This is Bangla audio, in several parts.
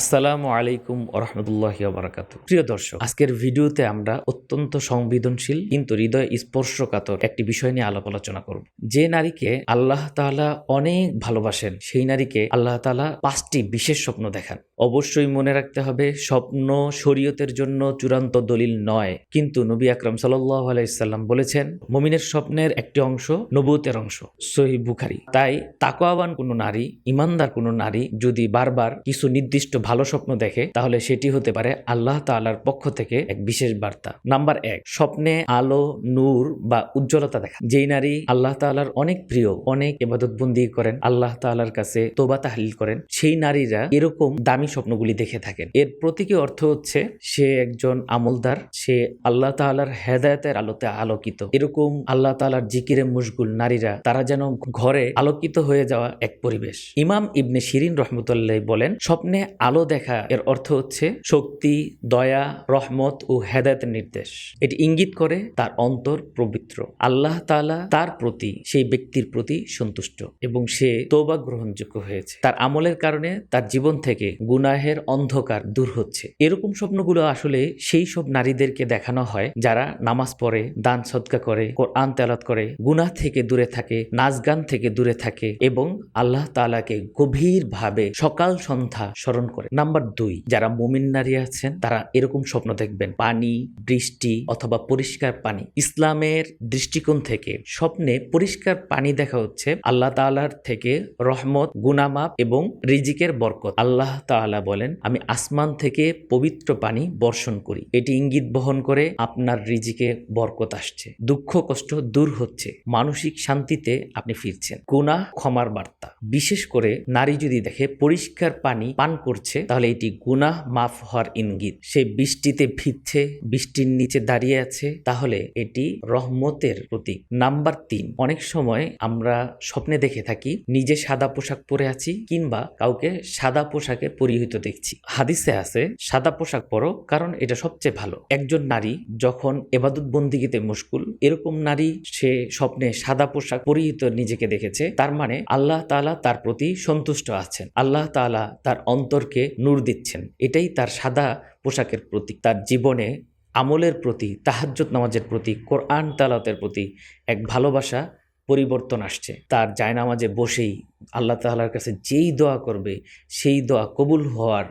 আসসালামু আলাইকুম ওরহমতুল্লাহ বারাকাতু প্রিয় দর্শক, আজকের ভিডিওতে আমরা অত্যন্ত সংবেদনশীল, কিন্তু হৃদয় স্পর্শকাতর একটি বিষয় নিয়ে আলাপ আলোচনা করব। যে নারীকে আল্লাহ তাআলা অনেক ভালোবাসেন, সেই নারীকে আল্লাহ তাআলা পাঁচটি বিশেষ স্বপ্ন দেখান। অবশ্যই মনে রাখতে হবে, স্বপ্ন শরীয়তের জন্য চূড়ান্ত দলিল নয়। কিন্তু নবী আকরম সাল্লাহ আলাইসাল্লাম বলেছেন, মমিনের স্বপ্নের একটি অংশ নবুতের অংশ সহি বুখারি। তাই তাকোয়াবান কোনো নারী, ইমানদার কোনো নারী যদি বারবার কিছু নির্দিষ্ট ভালো স্বপ্ন দেখে, তাহলে সেটি হতে পারে আল্লাহ তাআলার পক্ষ থেকে এক বিশেষ বার্তা। নাম্বার এক, স্বপ্নে আলো, নূর বা উজ্জ্বলতা দেখা। যেই নারী আল্লাহ তাআলার অনেক প্রিয়, অনেক এবাদত বন্দি করেন, আল্লাহ তাআলার কাছে তোবা তাহলিল করেন, সেই নারীরা এরকম দামি স্বপ্নগুলি দেখে থাকেন। এর প্রতীকী অর্থ হচ্ছে, সে একজন আমলদার, সে আল্লাহ তাআলার হেদায়তের আলোতে আলোকিত। এরকম আল্লাহ তাআলার জিকিরে মুশগুল নারীরা, তারা যেন ঘরে আলোকিত হয়ে যাওয়া এক পরিবেশ। ইমাম ইবনে শিরিন রহমতুল্লাহ বলেন, স্বপ্নে আলো দেখা এর অর্থ হচ্ছে শক্তি, দয়া, রহমত ও হেদায়তের নির্দেশ। এটি ইঙ্গিত করে তার অন্তর পবিত্র। আল্লাহ তাআলা তার প্রতি, সেই ব্যক্তির প্রতি সন্তুষ্ট এবং সে তোবা গ্রহণযোগ্য হয়েছে। তার আমলের কারণে তার জীবন থেকে গুনাহের অন্ধকার দূর হচ্ছে। এরকম স্বপ্নগুলো আসলে সেই সব নারীদেরকে দেখানো হয় যারা নামাজ পড়ে, দান সদকা করে, কোরআন তেলাত করে, গুনাহ থেকে দূরে থাকে, নাচ গান থেকে দূরে থাকে এবং আল্লাহ তাআলাকে গভীরভাবে সকাল সন্ধ্যা স্মরণ করে। নাম্বার দুই, যারা মুমিন নারী আছেন, তারা এরকম স্বপ্ন দেখবেন। পানি, বৃষ্টি অথবা পরিষ্কার পানি। ইসলামের দৃষ্টিকোণ থেকে স্বপ্নে পরিষ্কার পানি দেখা হচ্ছে আল্লাহ তাআলার থেকে রহমত, গুনামাপ এবং রিজিকের বরকত। আল্লাহ তাআলা বলেন, আমি আসমান থেকে পবিত্র পানি বর্ষণ করি। এটি ইঙ্গিত বহন করে আপনার রিজিকে বরকত আসছে। দুঃখ, কষ্ট দূর হচ্ছে। মানসিক শান্তিতে আপনি ফিরছেন। গুনাহ ক্ষমার বার্তা। বিশেষ করে নারী যদি দেখে পরিষ্কার পানি পান করছে তাহলে এটি গুনাহ মাফ হওয়ার ইঙ্গিত। সে বৃষ্টিতে ভিজছে, বৃষ্টির নিচে দাঁড়িয়ে আছে, তাহলে এটি রহমতের প্রতীক। নাম্বার তিন, অনেক সময় আমরা স্বপ্নে দেখে থাকি, নিজে সাদা পোশাক পরে আছি কিংবা কাউকে সাদা পোশাকে পরিহিত দেখছি। হাদিসে আছে, সাদা পোশাক পরো কারণ এটা সবচেয়ে ভালো। একজন নারী যখন এবাদত বন্দিগিতে মুশকুল, এরকম নারী সে স্বপ্নে সাদা পোশাক পরিহিত নিজেকে দেখেছে, তার মানে আল্লাহ তাআলা তার প্রতি সন্তুষ্ট আছেন। আল্লাহ তাআলা তার অন্তরকে নূর দিচ্ছেন। এটাই তার সাদা পোশাকের প্রতীক। তার জীবনে আমলের প্রতি তাহাজ্জত নামাজের প্রতি, কোরআন তালাতের প্রতি এক ভালোবাসা পরিবর্তন আসছে। তার জায়নামাজে বসেই আল্লাহ তাআলার কাছে যেই দোয়া করবে, সেই দোয়া কবুল হওয়ার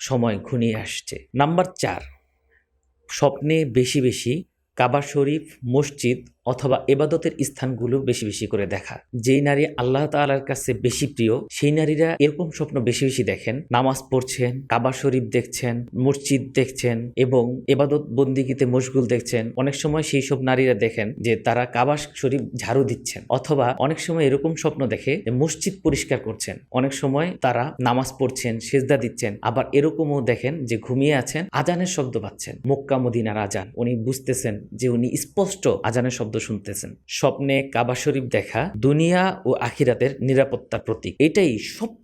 সময় ঘনিয়ে আসছে। নাম্বার চার, স্বপ্নে বেশি বেশি কাবা শরীফ, মসজিদ অথবা এবাদতের স্থানগুলো বেশি বেশি করে দেখা। যেই নারী আল্লাহ তাআলার কাছে বেশি প্রিয়, সেই নারীরা এরকম স্বপ্ন বেশি বেশি দেখেন। নামাজ পড়ছেন, কাবা শরীফ দেখছেন, মসজিদ দেখছেন এবং এবাদত বন্দিগিতে মশগুল দেখছেন। অনেক সময় সেই সব নারীরা দেখেন যে তারা কাবা শরীফ ঝাড়ু দিচ্ছেন অথবা অনেক সময় এরকম স্বপ্ন দেখে যে মসজিদ পরিষ্কার করছেন। অনেক সময় তারা নামাজ পড়ছেন, সেজদা দিচ্ছেন, আবার এরকমও দেখেন যে ঘুমিয়ে আছেন, আজানের শব্দ পাচ্ছেন। মক্কা মদিনার আজান, উনি বুঝতেছেন যে উনি স্পষ্ট আজানের শব্দ শুনতেছেন। স্বপ্নে কাবা শরীফ দেখা দুনিয়া ও আখিরাতের নিরাপত্তার প্রতীক। এটাই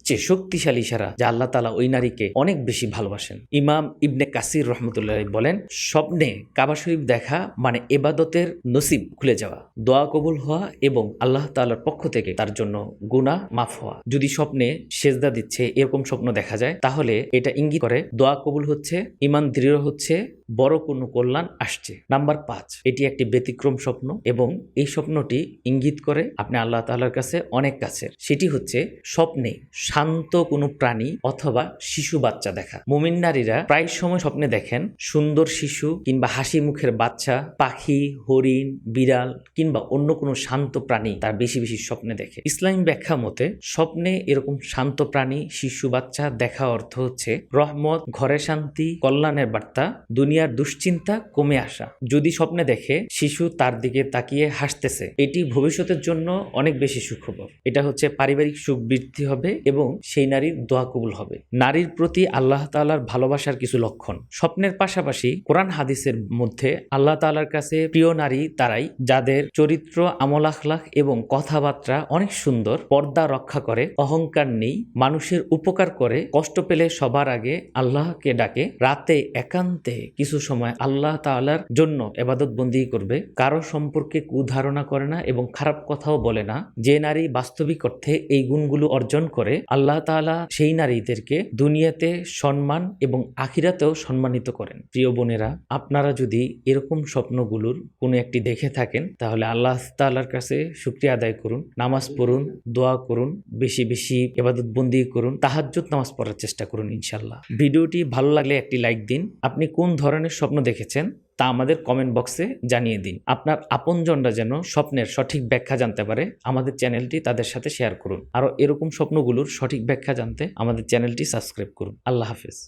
সবচেয়ে শক্তিশালী ইশারা যে আল্লাহ তালা ওই নারীকে অনেক বেশি ভালোবাসেন। ইমাম ইবনে কাসির রহমতুল্লাহ বলেন, স্বপ্নে কাবা শরীফ দেখা মানে এবাদতের নসিব খুলে যাওয়া, দোয়া কবুল হওয়া এবং আল্লাহ তাআলার পক্ষ থেকে তার জন্য গুনাহ মাফ হওয়া। যদি স্বপ্নে সেজদা দিচ্ছে, এরকম স্বপ্ন দেখা যায়, তাহলে এটা ইঙ্গিত করে, দোয়া কবুল হচ্ছে ইমান দৃঢ় হচ্ছে, বড় কোনো কল্যাণ আসছে। নাম্বার পাঁচ, এটি একটি ব্যতিক্রম স্বপ্ন এবং এই স্বপ্নটি ইঙ্গিত করে আপনি আল্লাহ তাআলার কাছে অনেক কাছের। সেটি হচ্ছে, স্বপ্নে শান্ত কোনো প্রাণী অথবা শিশু বাচ্চা দেখা। মুমিন নারীরা প্রায় সময় স্বপ্নে দেখেন সুন্দর শিশু কিংবা হাসি মুখের বাচ্চা, পাখি, হরিণ, বিড়াল কিংবা অন্য কোনো শান্ত প্রাণী তার বেশি বেশি স্বপ্নে দেখে। ইসলামী ব্যাখ্যা মতে স্বপ্নে এরকম শান্ত প্রাণী, শিশু বাচ্চা দেখা অর্থ হচ্ছে রহমত, ঘরে শান্তি, কল্যাণের বার্তা, দুনিয়ার দুশ্চিন্তা কমে আসা। যদি স্বপ্নে দেখে শিশু তার দিকে তাকিয়ে হাসতেছে, এটি ভবিষ্যতের জন্য অনেক বেশি সুখবর। এটা হচ্ছে পারিবারিক সুখ বৃদ্ধি হবে এবং সেই নারীর দোয়া কবুল হবে। নারীর প্রতি আল্লাহ তাআলার ভালোবাসার কিছু লক্ষণ। স্বপ্নের পাশাপাশি কোরআন হাদিসের মধ্যে আল্লাহ তাআলার কাছে প্রিয় নারী তারাই, যাদের চরিত্র, আমল আখলাখ এবং কথাবার্তা অনেক সুন্দর, পর্দা রক্ষা করে, অহংকার নেই, মানুষের উপকার করে, কষ্ট পেলে সবার আগে আল্লাহকে ডাকে, রাতে একান্তে কিছু সময় আল্লাহ তাআলার জন্য এবাদত বন্দি করবে, কারও সম্পর্কে কুধারণা করে না এবং খারাপ কথাও বলে না। যে নারী বাস্তবিক অর্থে এই গুণগুলো অর্জন করে আল্লাহ তাআলা সেই নারীদেরকে দুনিয়াতে সম্মান এবং আখিরাতেও সম্মানিত করেন। প্রিয় বোনেরা, আপনারা যদি এরকম স্বপ্নগুলোর কোনো একটি দেখে থাকেন, তাহলে আল্লাহ তাআলার কাছে শুক্রিয়া আদায় করুন, নামাজ পড়ুন, দোয়া করুন, বেশি বেশি এবাদত বন্দি করুন, তাহাজ্জুদ নামাজ পড়ার চেষ্টা করুন ইনশাল্লাহ ভিডিওটি ভালো লাগলে একটি লাইক দিন। আপনি কোন ধরনের স্বপ্ন দেখেছেন? তা আমাদের কমেন্ট বক্সে জানিয়ে দিন। আপনার আপনজনরা যেন স্বপ্নের সঠিক ব্যাখ্যা জানতে পারে, আমাদের চ্যানেলটি তাদের সাথে শেয়ার করুন। আরও এরকম স্বপ্নগুলোর সঠিক ব্যাখ্যা জানতে আমাদের চ্যানেলটি সাবস্ক্রাইব করুন। আল্লাহ হাফিজ।